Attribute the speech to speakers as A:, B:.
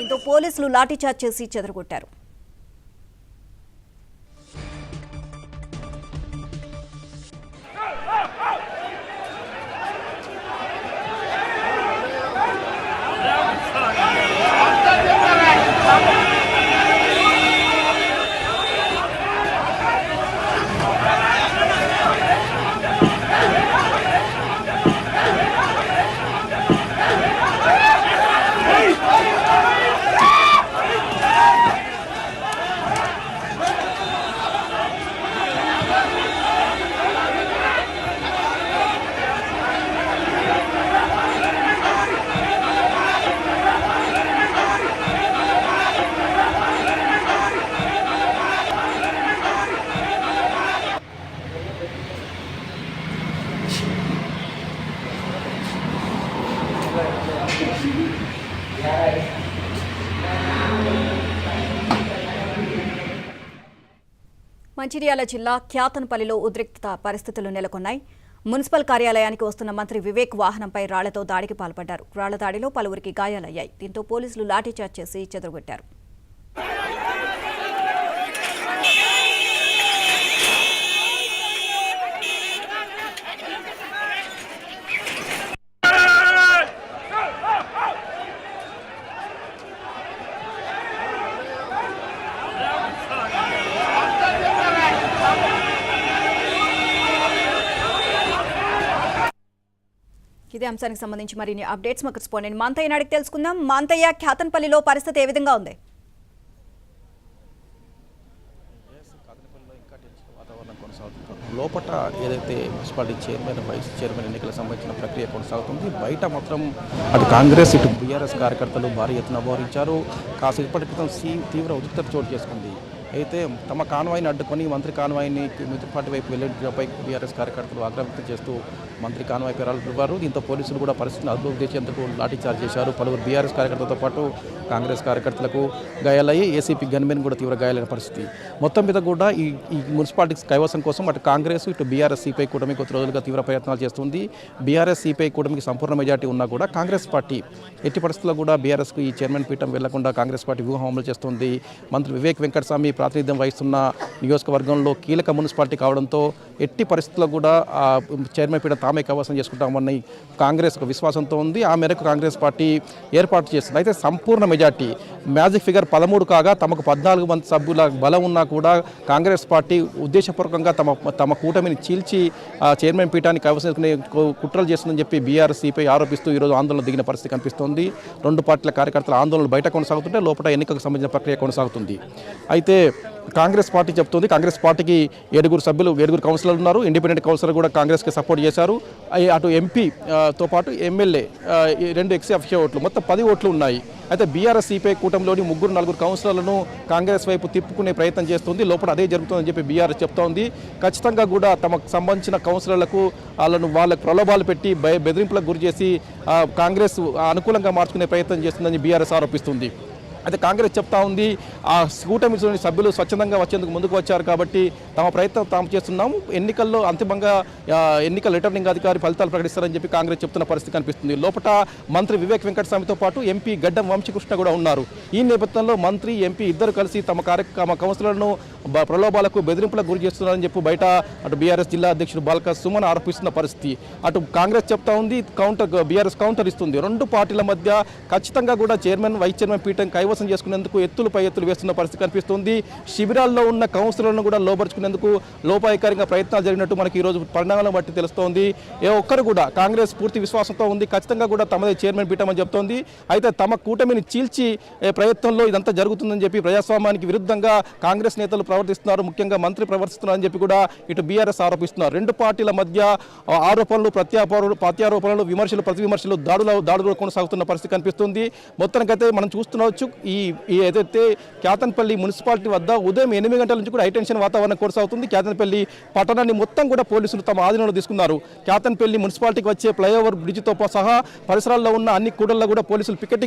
A: దీంతో పోలీసులు లాఠీచార్జ్ చేసి చెదరగొట్టారు. మంచిర్యాల జిల్లా ఖ్యాతన్పల్లిలో ఉద్రిక్తత పరిస్థితులు నెలకొన్నాయి. మున్సిపల్ కార్యాలయానికి వస్తున్న మంత్రి వివేక్ వాహనంపై రాళ్ళతో దాడికి పాల్పడ్డారు. రాళ్ళ దాడిలో పలువురికి గాయాలయ్యాయి. దీంతో పోలీసులు లాఠీచార్జ్ చేసి చెదరగొట్టారు. ఇదే అంశానికి సంబంధించి మరిన్ని అప్డేట్స్ మాకు స్పోండెంట్ మాంతయ్య నాడికి తెలుసుకుందాం. మాంతయ్య ఖ్యాతన్పల్లిలో పరిస్థితి ఏ విధంగా ఉంది?
B: లోపల ఏదైతే మున్సిపాలిటీ చైర్మన్ వైస్ చైర్మన్ ఎన్నికలకు సంబంధించిన ప్రక్రియ కొనసాగుతుంది బయట మాత్రం అటు కాంగ్రెస్ ఇటు బీఆర్ఎస్ కార్యకర్తలు భారీ ఎత్తున మోహరించారు కాసేపటి క్రితం తీవ్ర ఉద్రిక్తత చోటు చేసుకుంది. అయితే తమ కాన్వాయిని అడ్డుకొని మంత్రి కాన్వాయిని మిత్రపాటి వైపు వెళ్ళేపై బీఆర్ఎస్ కార్యకర్తలు ఆగ్రహం చేస్తూ మంత్రి కాన్వాయ్ పేరాలు పిలిపారు దీంతో పోలీసులు కూడా పరిస్థితిని అదుపు చేసేందుకు లాఠీచార్జ్ చేశారు. పలువురు బీఆర్ఎస్ కార్యకర్తలతో పాటు కాంగ్రెస్ కార్యకర్తలకు గాయాలయ్యి ఏసీపీ గన్మెన్ కూడా తీవ్ర గాయాలైన పరిస్థితి. మొత్తం మీద కూడా ఈ ఈ మున్సిపాలిటీస్ కైవసం కోసం అటు కాంగ్రెస్ ఇటు బీఆర్ఎస్ సిపిఐ కూటమి కొద్ది రోజులుగా తీవ్ర ప్రయత్నాలు చేస్తుంది. బీఆర్ఎస్ సిపిఐ కూటమికి సంపూర్ణ మెజార్టీ ఉన్నా కూడా కాంగ్రెస్ పార్టీ ఎట్టి పరిస్థితుల్లో కూడా బీఆర్ఎస్కు ఈ చైర్మన్ పీఠం వెళ్ళకుండా కాంగ్రెస్ పార్టీ వ్యూహం అమలు చేస్తుంది. మంత్రి వివేక్ వెంకటస్వామి ప్రాతినిధ్యం వహిస్తున్న నియోజకవర్గంలో కీలక మున్సిపాలిటీ కావడంతో ఎట్టి పరిస్థితుల్లో కూడా చైర్మన్ పీఠ తామే కవసం చేసుకుంటామని కాంగ్రెస్ ఒక విశ్వాసంతో ఉంది. ఆ మేరకు కాంగ్రెస్ పార్టీ ఏర్పాటు చేస్తుంది. అయితే సంపూర్ణ మెజార్టీ మ్యాజిక్ ఫిగర్ పదమూడు కాగా తమకు పద్నాలుగు మంది సభ్యుల బలం ఉన్నా కూడా కాంగ్రెస్ పార్టీ ఉద్దేశపూర్వకంగా తమ తమ కూటమిని చీల్చి ఆ చైర్మన్ పీఠాన్ని కవసం కుట్రలు చేస్తుందని చెప్పి బీఆర్సీపై ఆరోపిస్తూ ఈరోజు ఆందోళన దిగిన పరిస్థితి కనిపిస్తోంది. రెండు పార్టీల కార్యకర్తల ఆందోళనలు బయట కొనసాగుతుంటే లోపల ఎన్నికలకు సంబంధించిన ప్రక్రియ కొనసాగుతుంది. అయితే కాంగ్రెస్ పార్టీ చెప్తుంది. కాంగ్రెస్ పార్టీకి ఏడుగురు సభ్యులు ఏడుగురు కౌన్సిలర్లు ఉన్నారు. ఇండిపెండెంట్ కౌన్సిలర్ కూడా కాంగ్రెస్కి సపోర్ట్ చేశారు. అటు ఎంపీతో పాటు ఎమ్మెల్యే ఈ రెండు ఎక్స్ అఫిషియల్ ఓట్లు. మొత్తం పది ఓట్లు ఉన్నాయి. అయితే బీఆర్ఎస్ సిపిఐ కూటమిలోని ముగ్గురు నలుగురు కౌన్సిలర్లను కాంగ్రెస్ వైపు తిప్పుకునే ప్రయత్నం చేస్తుంది. లోపల అదే జరుగుతుందని చెప్పి బీఆర్ఎస్ చెప్తా ఉంది ఖచ్చితంగా కూడా తమకు సంబంధించిన కౌన్సిలర్లకు వాళ్ళను వాళ్ళకు ప్రలోభాలు పెట్టి భయ బెదిరింపులకు గురి చేసి కాంగ్రెస్ అనుకూలంగా మార్చుకునే ప్రయత్నం చేస్తుందని బీఆర్ఎస్ ఆరోపిస్తుంది. అయితే కాంగ్రెస్ చెప్తా ఉంది. ఆ కూటమిలోని సభ్యులు స్వచ్ఛందంగా వచ్చేందుకు ముందుకు వచ్చారు కాబట్టి తమ ప్రయత్నం తాము చేస్తున్నాము. ఎన్నికల్లో అంతిమంగా ఎన్నికల రిటర్నింగ్ అధికారి ఫలితాలు ప్రకటిస్తారని చెప్పి కాంగ్రెస్ చెప్తున్న పరిస్థితి కనిపిస్తుంది. లోపల మంత్రి వివేక్ వెంకటస్వామితో పాటు ఎంపీ గడ్డం వంశీకృష్ణ కూడా ఉన్నారు. ఈ నేపథ్యంలో మంత్రి ఎంపీ ఇద్దరు కలిసి తమ కార్యక్రమ తమ కౌన్సిలర్ను ప్రలోభాలకు బెదిరింపులకు గురి చేస్తున్నారని చెప్పి బయట అటు బీఆర్ఎస్ జిల్లా అధ్యక్షుడు బాల్క సుమన్ ఆరోపిస్తున్న పరిస్థితి. అటు కాంగ్రెస్ చెప్తా ఉంది కౌంటర్ బీఆర్ఎస్ కౌంటర్ ఇస్తుంది. రెండు పార్టీల మధ్య ఖచ్చితంగా కూడా చైర్మన్ వైస్ చైర్మన్ పీఠం కైవసం చేసుకునేందుకు ఎత్తులపై ఎత్తులు వేస్తున్న పరిస్థితి కనిపిస్తుంది. శిబిరాల్లో ఉన్న కౌన్సిలర్లను కూడా లోపరుచుకునేందుకు లోపాయకారిగా ప్రయత్నాలు జరిగినట్టు మనకి ఈరోజు పరిణామాలను బట్టి తెలుస్తోంది. ఏ ఒక్కరు కూడా కాంగ్రెస్ పూర్తి విశ్వాసంతో ఉంది ఖచ్చితంగా కూడా తమదే చైర్మన్ పీఠం అని చెప్తోంది. అయితే తమ కూటమిని చీల్చి ప్రయత్నంలో ఇదంతా జరుగుతుందని చెప్పి ప్రజాస్వామ్యానికి విరుద్ధంగా కాంగ్రెస్ నేతలు ప్రవర్తిస్తున్నారు ముఖ్యంగా మంత్రి ప్రవర్తిస్తున్నారని చెప్పి కూడా ఇటు బీఆర్ఎస్ ఆరోపిస్తున్నారు. రెండు పార్టీల మధ్య ఆరోపణలు ప్రత్యారోపణలు ప్రత్యారోపణలు విమర్శలు ప్రతి విమర్శలు దాడులు దాడులు కొనసాగుతున్న పరిస్థితి కనిపిస్తుంది. మొత్తానికైతే మనం చూస్తున్నవచ్చు ఈ ఈ ఏదైతే క్యాతన్పల్లి మున్సిపాలిటీ వద్ద ఉదయం ఎనిమిది గంటల నుంచి కూడా హైటెన్షన్ వాతావరణం కొనసాగుతుంది. క్యాతన్పల్లి పట్టణాన్ని మొత్తం కూడా పోలీసులు తమ ఆధీనంలో తీసుకున్నారు. క్యాతన్పల్లి మున్సిపాలిటీకి వచ్చే ఫ్లైఓవర్ బ్రిడ్జితో సహా పరిసరాల్లో ఉన్న అన్ని కూడల్లో కూడా పోలీసులు పికెటింగ్